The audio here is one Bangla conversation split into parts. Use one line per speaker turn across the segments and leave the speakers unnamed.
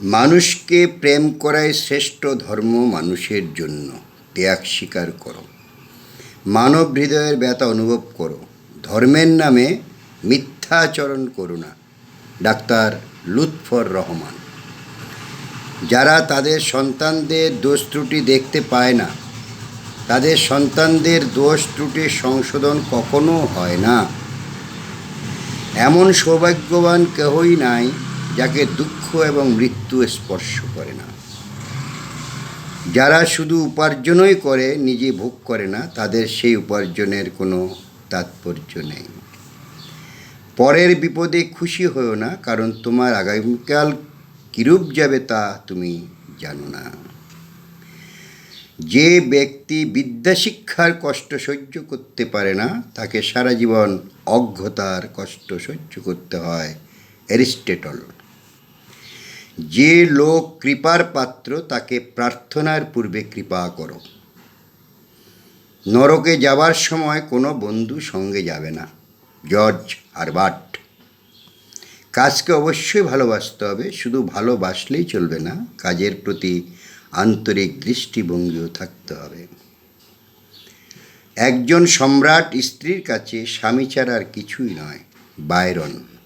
মানুষকে প্রেম করাই শ্রেষ্ঠ ধর্ম মানুষের জন্য। ত্যাগ স্বীকার করো। মানব হৃদয়ের ব্যথা অনুভব করো। ধর্মের নামে মিথ্যাচরণ করো না। ডাক্তার লুৎফর রহমান। যারা তাদের সন্তানদের দোষ ত্রুটি দেখতে পায় না, তাদের সন্তানদের দোষ ত্রুটি সংশোধন কখনো হয় না। এমন সৌভাগ্যবান কেহই নাই যাকে দুঃখ এবং মৃত্যু স্পর্শ করে না। যারা শুধু উপার্জনই করে, নিজে ভোগ করে না, তাদের সেই উপার্জনের কোনো তাৎপর্য নেই। পরের বিপদে খুশি হও না, কারণ তোমার আগামীকাল কিরূপ যাবে তা তুমি জানো না। যে ব্যক্তি বিদ্যা শিক্ষার কষ্ট সহ্য করতে পারে না, তাকে সারা জীবন অজ্ঞতার কষ্ট সহ্য করতে হয় অ্যারিস্টেটল। যে লোক কৃপার পাত্র, তাকে প্রার্থনার পূর্বে কৃপা করো। নরকে যাবার সময় কোনো বন্ধু সঙ্গে যাবে না, জর্জ হারবার্ট। কাজকে অবশ্যই ভালোবাসতে হবে, শুধু ভালোবাসলেই চলবে না, কাজের প্রতি আন্তরিক দৃষ্টিভঙ্গিও থাকতে হবে। একজন সম্রাট স্ত্রীর কাছে স্বামী ছাড়া আর কিছুই নয় বায়রন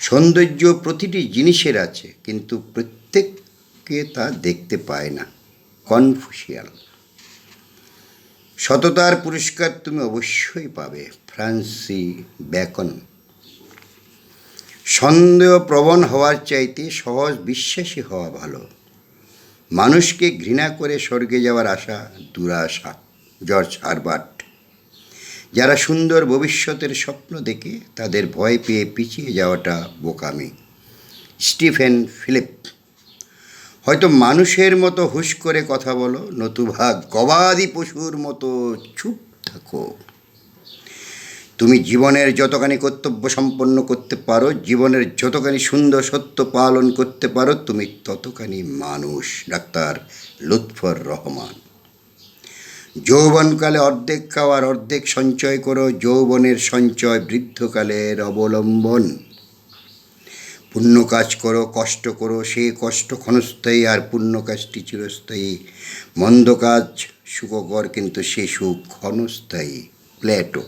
সৌন্দর্য প্রতিটি জিনিসের আছে, কিন্তু প্রত্যেককে তা দেখতে পায় না। কনফুসিয়াল। সততার পুরস্কার তুমি অবশ্যই পাবে, ফ্রান্সি ব্যাকন। সন্দেহ প্রবণ হওয়ার চাইতে সহজ বিশ্বাসী হওয়া ভালো। মানুষকে ঘৃণা করে স্বর্গে যাওয়ার আশা, দুরাশা, জর্জ হারবার্ট। যারা সুন্দর ভবিষ্যতের স্বপ্ন দেখে তাদের ভয় পেয়ে পিছিয়ে যাওয়াটা বোকামি। স্টিফেন ফিলিপ, হয়তো মানুষের মতো হুশ করে কথা বলো নতুবা গবাদি পশুর মতো চুপ থাকো। তুমি জীবনের যতখানি কর্তব্য সম্পন্ন করতে পারো, জীবনের যতখানি সুন্দর সত্য পালন করতে পারো, তুমি ততখানি মানুষ, ডাক্তার লুৎফর রহমান। যৌবনকালে অর্ধেক খাওয়ার, অর্ধেক সঞ্চয় করো, যৌবনের সঞ্চয় বৃদ্ধকালের অবলম্বন। পুণ্য কাজ করো, কষ্ট করো, সে কষ্ট ক্ষণস্থায়ী আর পুণ্য কাজটি চিরস্থায়ী। মন্দ কাজ সুখকর, কিন্তু সে সুখ ক্ষণস্থায়ী। প্লেটো।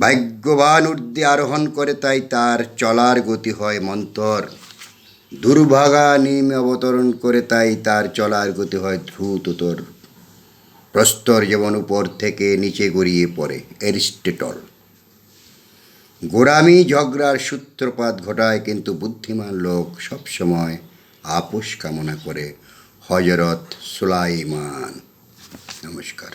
ভাগ্যবান ঊর্ধ্বে আরোহণ করে তাই তার চলার গতি হয় মন্তর। দুর্ভাগা নিম অবতরণ করে তাই তার চলার গতি হয় দ্রুততর। প্রস্তর যেমন উপর থেকে নিচে গড়িয়ে পড়ে অ্যারিস্টেটল। গোড়ামি ঝগড়ার সূত্রপাত ঘটায় কিন্তু বুদ্ধিমান লোক সবসময় আপোষ কামনা করে। হজরত সুলাইমান। নমস্কার।